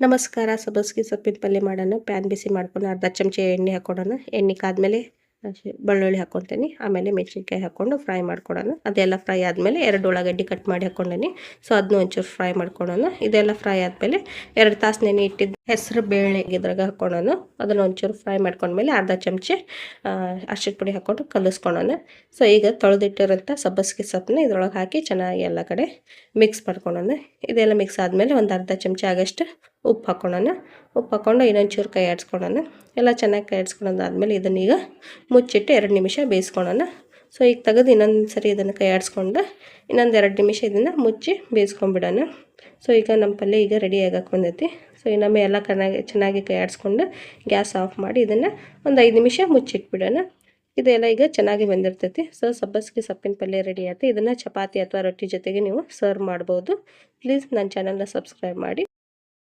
ನಮಸ್ಕಾರ. ಸಬ್ಬಸ್ಗೆ ಸೊಪ್ಪಿನ ಪಲ್ಯ ಮಾಡೋಣ. ಪ್ಯಾನ್ ಬಿಸಿ ಮಾಡ್ಕೊಂಡು ಅರ್ಧ ಚಮಚ ಎಣ್ಣೆ ಹಾಕ್ಕೊಡೋಣ ಎಣ್ಣೆ ಕಾದ್ಮೇಲೆ ಬೆಳ್ಳುಳ್ಳಿ ಹಾಕೊತೀನಿ. ಆಮೇಲೆ ಮೆಣಸಿನ್ಕಾಯಿ ಹಾಕ್ಕೊಂಡು ಫ್ರೈ ಮಾಡ್ಕೊಡೋಣ. ಅದೆಲ್ಲ ಫ್ರೈ ಆದಮೇಲೆ ಎರಡು ಉಳ್ಳಾಗಡ್ಡಿ ಕಟ್ ಮಾಡಿ ಹಾಕ್ಕೊಂಡೀನಿ. ಸೊ, ಅದನ್ನ ಒಂಚೂರು ಫ್ರೈ ಮಾಡ್ಕೊಳೋಣ ಇದೆಲ್ಲ ಫ್ರೈ ಆದಮೇಲೆ ಎರಡು ತಾಸು ನೆನೆ ಇಟ್ಟಿದ್ದು ಹೆಸರು ಬೇಳೆ ಇದ್ರಾಗ ಹಾಕ್ಕೊಳೋಣ ಅದನ್ನ ಒಂಚೂರು ಫ್ರೈ ಮಾಡ್ಕೊಂಡ್ಮೇಲೆ ಅರ್ಧ ಚಮಚ ಅರ್ಶಿನ ಪುಡಿ ಹಾಕ್ಕೊಂಡು ಕಲಿಸ್ಕೊಳೋಣ ಸೊ, ಈಗ ತೊಳೆದಿಟ್ಟಿರೋಂಥ ಸಬ್ಬಸ್ಗೆ ಸೊಪ್ಪನ್ನ ಇದ್ರೊಳಗೆ ಹಾಕಿ ಚೆನ್ನಾಗಿ ಎಲ್ಲ ಕಡೆ ಮಿಕ್ಸ್ ಮಾಡ್ಕೊಳೋಣ ಇದೆಲ್ಲ ಮಿಕ್ಸ್ ಆದಮೇಲೆ ಒಂದು ಅರ್ಧ ಚಮಚ ಆಗಷ್ಟು ಉಪ್ಪು ಹಾಕ್ಕೊಳ್ಳೋಣ ಉಪ್ಪು ಹಾಕ್ಕೊಂಡು ಇನ್ನೊಂಚೂರು ಕೈ ಆಡಿಸ್ಕೊಳ್ಳೋಣ ಎಲ್ಲ ಚೆನ್ನಾಗಿ ಕೈ ಇದನ್ನ ಇದನ್ನೀಗ ಮುಚ್ಚಿಟ್ಟು ಎರಡು ನಿಮಿಷ ಬೇಯಿಸ್ಕೊಳ್ಳೋಣ ಸೊ ಈಗ ತೆಗೆದು ಇನ್ನೊಂದು ಸರಿ ಇದನ್ನು ಕೈ ಆಡಿಸ್ಕೊಂಡು ಇನ್ನೊಂದು ಎರಡು ನಿಮಿಷ ಇದನ್ನು ಮುಚ್ಚಿ ಬೇಯಿಸ್ಕೊಂಡ್ಬಿಡೋಣ. ಸೊ ಈಗ ನಮ್ಮ ಪಲ್ಯ ಈಗ ರೆಡಿ ಆಗಕ್ಕೆ ಬಂದೈತಿ. ಸೊ ಇನ್ನೊಮ್ಮೆ ಎಲ್ಲ ಚೆನ್ನಾಗಿ ಚೆನ್ನಾಗಿ ಕೈ ಆಡಿಸ್ಕೊಂಡು ಗ್ಯಾಸ್ ಆಫ್ ಮಾಡಿ ಇದನ್ನು ಒಂದು ಐದು ನಿಮಿಷ ಮುಚ್ಚಿಟ್ಬಿಡೋಣ. ಇದೆಲ್ಲ ಈಗ ಚೆನ್ನಾಗಿ ಬಂದಿರ್ತೈತಿ. ಸೊ ಸಬ್ಬಸ್ಗೆ ಸೊಪ್ಪಿನ ಪಲ್ಯ ರೆಡಿ ಆಯ್ತು. ಇದನ್ನು ಚಪಾತಿ ಅಥವಾ ರೊಟ್ಟಿ ಜೊತೆಗೆ ನೀವು ಸರ್ವ್ ಮಾಡ್ಬೋದು. ಪ್ಲೀಸ್ ನನ್ನ ಚಾನಲ್ನ ಸಬ್ಸ್ಕ್ರೈಬ್ ಮಾಡಿ.